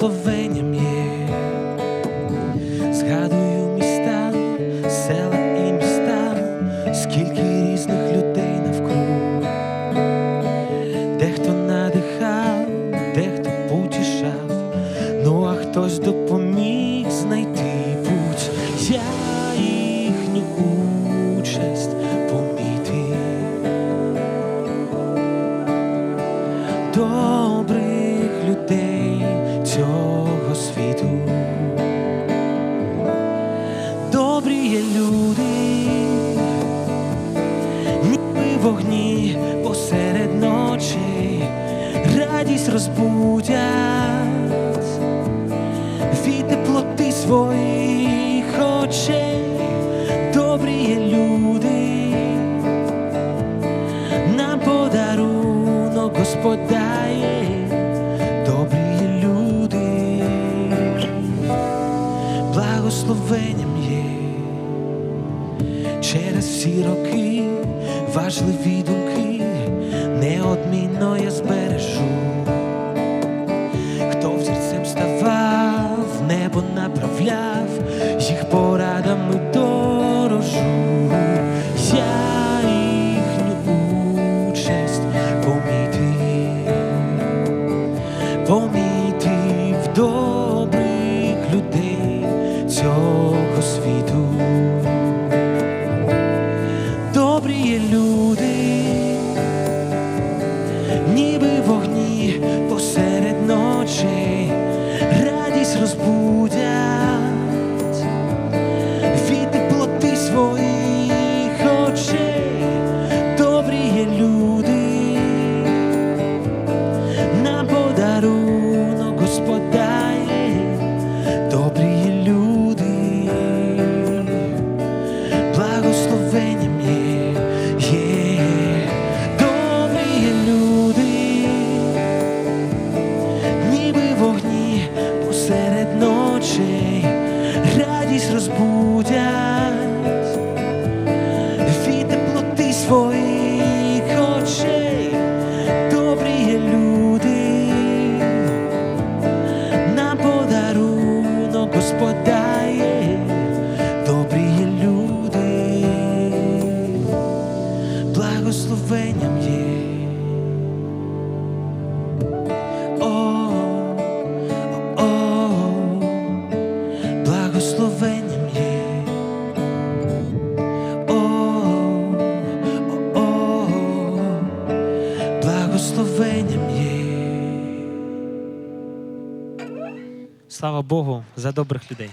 благословенням є, згадую міста, села і міста, скільки різних людей навкруг, дехто надихав, дехто потішав, ну а хтось допоміг знайти путь. Я їхню участь помітив. Люди, ніби вогні посеред ночі, радість розбудять. Від теплоти своїх очей. Добрі люди, нам подарунок Господає, добрі є люди, благословенням є через всі роки важливі думки, неодмінно я збережу. Хто взірцем ставав, небо направляв, їх порадами Господає, добрі люди, благословенням є. Благословенням є. О, о, о, благословенням є. Слава Богу за добрих людей.